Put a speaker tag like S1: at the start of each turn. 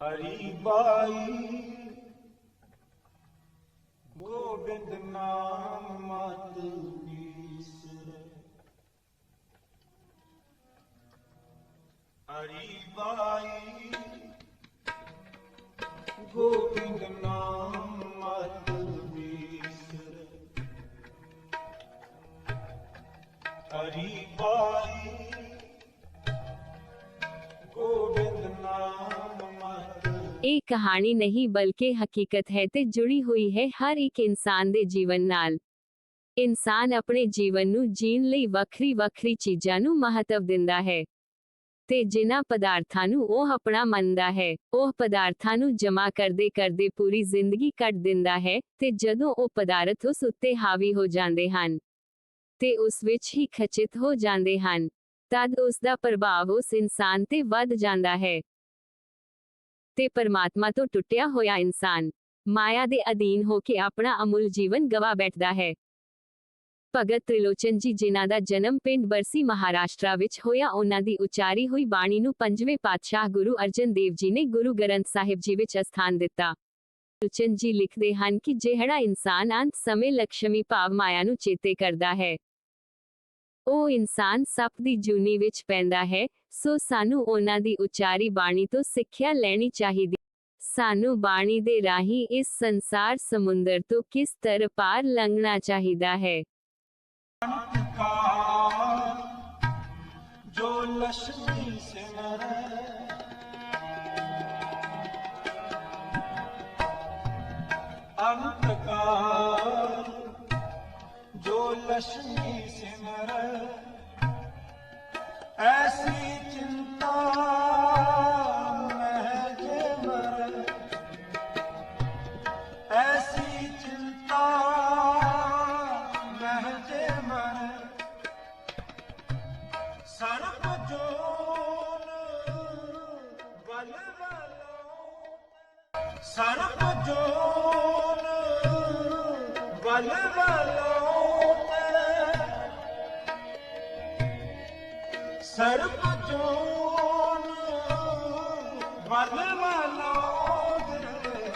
S1: ਹਰੀ ਬਾਈ ਗੋਬਿੰਦ ਨਾਮ ਮਤ ਵੀਸਰੇ ਹਰੀ ਬਾਈ ਗੋਬਿੰਦ ਨਾਮ ਮਤ ਵੀਸਰੇ ਹਰੀ ਬਾਈ
S2: ਇਹ ਕਹਾਣੀ ਨਹੀਂ ਬਲਕਿ ਹਕੀਕਤ ਹੈ ਤੇ ਜੁੜੀ ਹੋਈ ਹੈ ਹਰ ਇੱਕ ਇਨਸਾਨ ਦੇ ਜੀਵਨ ਨਾਲ। ਇਨਸਾਨ ਆਪਣੇ ਜੀਵਨ ਨੂੰ ਜੀਣ ਲਈ ਵੱਖਰੀ ਵੱਖਰੀ ਚੀਜ਼ਾਂ ਨੂੰ ਮਹੱਤਵ ਦਿੰਦਾ ਹੈ। ਤੇ ਜਿਨ੍ਹਾਂ ਪਦਾਰਥਾਂ ਨੂੰ ਉਹ ਆਪਣਾ ਮੰਨਦਾ ਹੈ, ਉਹ ਪਦਾਰਥਾਂ ਨੂੰ ਜਮਾ ਕਰਦੇ ਕਰਦੇ ਪੂਰੀ ਜ਼ਿੰਦਗੀ ਕੱਟ ਦਿੰਦਾ ਹੈ ਤੇ ਜਦੋਂ ਉਹ ਪਦਾਰਥ ਉਸ ਉੱਤੇ ਹਾਵੀ ਹੋ ਜਾਂਦੇ ਹਨ, ਤੇ ਉਸ ਵਿੱਚ ਹੀ ਖਚਿਤ ਹੋ ਜਾਂਦੇ ਹਨ, ਤਦ ਉਸ ਦਾ ਪ੍ਰਭਾਵ ਉਸ ਇਨਸਾਨ ਤੇ ਵੱਧ ਜਾਂਦਾ ਹੈ। ਤੇ ਪਰਮਾਤਮਾ ਤੋਂ ਟੁੱਟਿਆ ਹੋਇਆ ਇਨਸਾਨ ਮਾਇਆ ਦੇ ਅਧੀਨ ਹੋ ਕੇ ਆਪਣਾ ਅਮੁੱਲ ਜੀਵਨ ਗਵਾ ਬੈਠਦਾ ਹੈ। ਭਗਤ ਤ੍ਰਿਲੋਚਨ ਜੀ ਜਿਨ੍ਹਾਂ ਦਾ ਜਨਮ ਪਿੰਡ ਬਰਸੀ ਮਹਾਰਾਸ਼ਟਰਾ ਵਿੱਚ ਹੋਇਆ, ਉਹਨਾਂ ਦੀ ਉਚਾਰੀ ਹੋਈ ਬਾਣੀ ਨੂੰ ਪੰਜਵੇਂ ਪਾਤਸ਼ਾਹ ਗੁਰੂ ਅਰਜਨ ਦੇਵ ਜੀ ਨੇ ਗੁਰੂ ਗ੍ਰੰਥ ਸਾਹਿਬ ਜੀ ਵਿੱਚ ਅਸਥਾਨ ਦਿੱਤਾ। ਤ੍ਰਿਲੋਚਨ ਜੀ ਲਿਖਦੇ ਹਨ ਕਿ ਜਿਹੜਾ ਇਨਸਾਨ ਅੰਤ ਸਮੇਂ ਲక్ష్ਮੀ ਭਾਵ ਮਾਇਆ ਨੂੰ ਚੇਤੇ ਕਰਦਾ ਹੈ ਉਹ ਇਨਸਾਨ ਸੱਪ ਦੀ ਜੂਨੀ ਵਿੱਚ ਪੈਂਦਾ ਹੈ, ਸੋ ਸਾਨੂੰ ਉਹਨਾਂ ਦੀ ਉਚਾਰੀ ਬਾਣੀ ਤੋਂ ਸਿੱਖਿਆ ਲੈਣੀ ਚਾਹੀਦੀ। ਸਾਨੂੰ ਬਾਣੀ ਦੇ ਰਾਹੀਂ ਇਸ ਸੰਸਾਰ ਸਮੁੰਦਰ ਤੋਂ ਕਿਸ ਤਰ੍ਹਾਂ ਪਾਰ ਲੰਘਣਾ ਚਾਹੀਦਾ ਹੈ?
S1: ਜੋ ਲక్ష్ਮੀ ਸਿਮਰੈ ਅੰਤ ਕਾ ਲక్ష్ਮੀ ਸਿਮਰ। ਐਸੀ ਚਿੰਤਾ ਮਹਿਜ ਮਰ। ਐਸੀ ਚਿੰਤਾ ਮਹਿਜ ਮਰ। ਸਰਬ ਜੋਨ ਬਲ ਬਲੋ ਸਰਬ ਜੋਨ ਬਲ ਬਲੋ ਸਰਬ ਜੋਨ ਬਲ ਵਾਲੋ ਤੇਰੇ